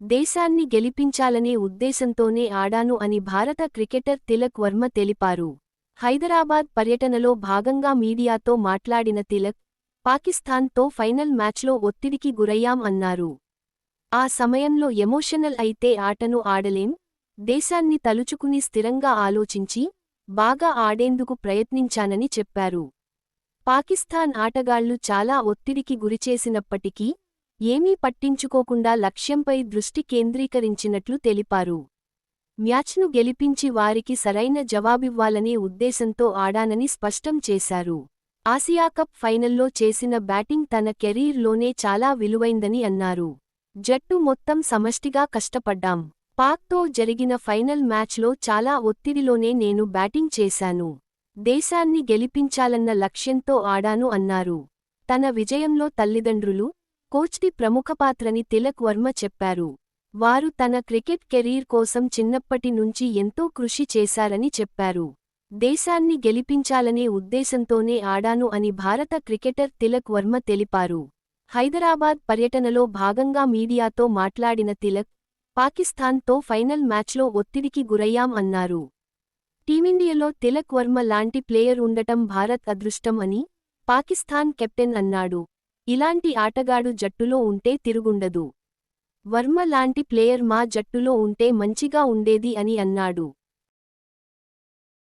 దేశాన్ని గెలిపించాలనే ఉద్దేశంతోనే ఆడాను అని భారత క్రికెటర్ తిలక్ వర్మ తెలిపారు. హైదరాబాద్ పర్యటనలో భాగంగా మీడియాతో మాట్లాడిన తిలక్ పాకిస్తాన్తో ఫైనల్ మ్యాచ్లో ఒత్తిడికి గురయ్యాం అన్నారు. ఆ సమయంలో ఎమోషనల్ అయితే ఆటను ఆడలేం దేశాన్ని తలుచుకుని స్థిరంగా ఆలోచించి బాగా ఆడేందుకు ప్రయత్నించానని చెప్పారు. పాకిస్తాన్ ఆటగాళ్ళు చాలా ఒత్తిడికి గురిచేసినప్పటికీ ఏమీ పట్టించుకోకుండా లక్ష్యంపై దృష్టి కేంద్రీకరించినట్లు తెలిపారు. మ్యాచ్ను గెలిపించి వారికి సరైన జవాబివ్వాలనే ఉద్దేశంతో ఆడానని స్పష్టం చేశారు. ఆసియాకప్ ఫైనల్లో చేసిన బ్యాటింగ్ తన కెరీర్లోనే చాలా విలువైందని అన్నారు. జట్టు మొత్తం సమష్టిగా కష్టపడ్డాం. పాక్తో జరిగిన ఫైనల్ మ్యాచ్లో చాలా ఒత్తిడిలోనే నేను బ్యాటింగ్ చేశాను. దేశాన్ని గెలిపించాలన్న లక్ష్యంతో ఆడాను అన్నారు. తన విజయంలో తల్లిదండ్రులు కోచ్ది ప్రముఖ పాత్రని తిలక్ వర్మ చెప్పారు. వారు తన క్రికెట్ కెరీర్ కోసం చిన్నప్పటి నుంచి ఎంతో కృషి చేశారని చెప్పారు. దేశాన్ని గెలిపించాలనే ఉద్దేశంతోనే ఆడాను అని భారత క్రికెటర్ తిలక్ వర్మ తెలిపారు. హైదరాబాద్ పర్యటనలో భాగంగా మీడియాతో మాట్లాడిన తిలక్ పాకిస్తాన్తో ఫైనల్ మ్యాచ్లో ఒత్తిడికి గురయ్యాం అన్నారు. టీమిండియాలో తిలక్ వర్మ లాంటి ప్లేయర్ ఉండటం భారత్ అదృష్టం అని పాకిస్తాన్ కెప్టెన్ అన్నాడు. ఇలాంటి ఆటగాడు జట్టులో ఉంటే తిరుగుండదు. వర్మ లాంటి ప్లేయర్ మా జట్టులో ఉంటే మంచిగా ఉండేది అని అన్నాడు.